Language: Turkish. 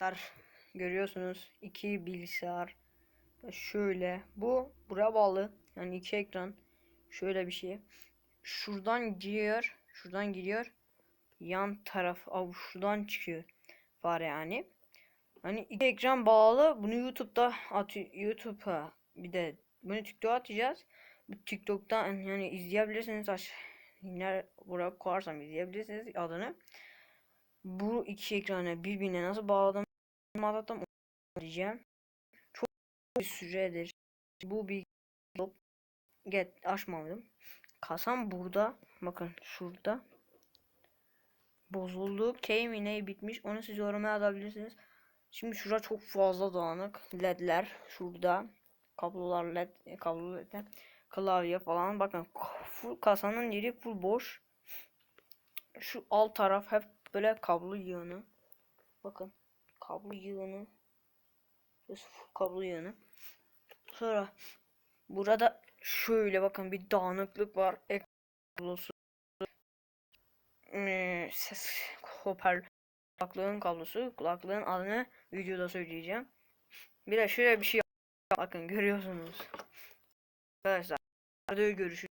Arkadaşlar görüyorsunuz iki bilgisayar şöyle. Bu buraya bağlı. Yani iki ekran. Şöyle bir şey. Şuradan giriyor şuradan giriyor. Yan taraf av şuradan çıkıyor. Var yani. Hani iki ekran bağlı. Bunu YouTube'da at YouTube'a bir de bunu TikTok'a atacağız. TikTok'tan yani izleyebilirsiniz. Aş yine buraya koyarsam izleyebilirsiniz adını. Bu iki ekranı birbirine nasıl bağladım anlattım diyeceğim. Çok bir süredir bu bir get açmadım. Kasam burada. Bakın şurada. Bozuldu. Key ne bitmiş. Onu siz yoruma yazabilirsiniz. Şimdi şurada çok fazla dağınık. Ledler şurada. Kablolar led kablo led klavye falan. Bakın full kasanın yeri full boş. Şu alt taraf hep böyle kablo yığını. Bakın kablo yığını. Burası kablo yığını. Sonra burada şöyle bakın bir dağınıklık var. Ek kablosu. Ee, ses hoparlör kulaklığın kablosu. Kulaklığın adını videoda söyleyeceğim. Bir de şöyle bir şey bakın görüyorsunuz. Arkadaşlar videoyu görüşürüz.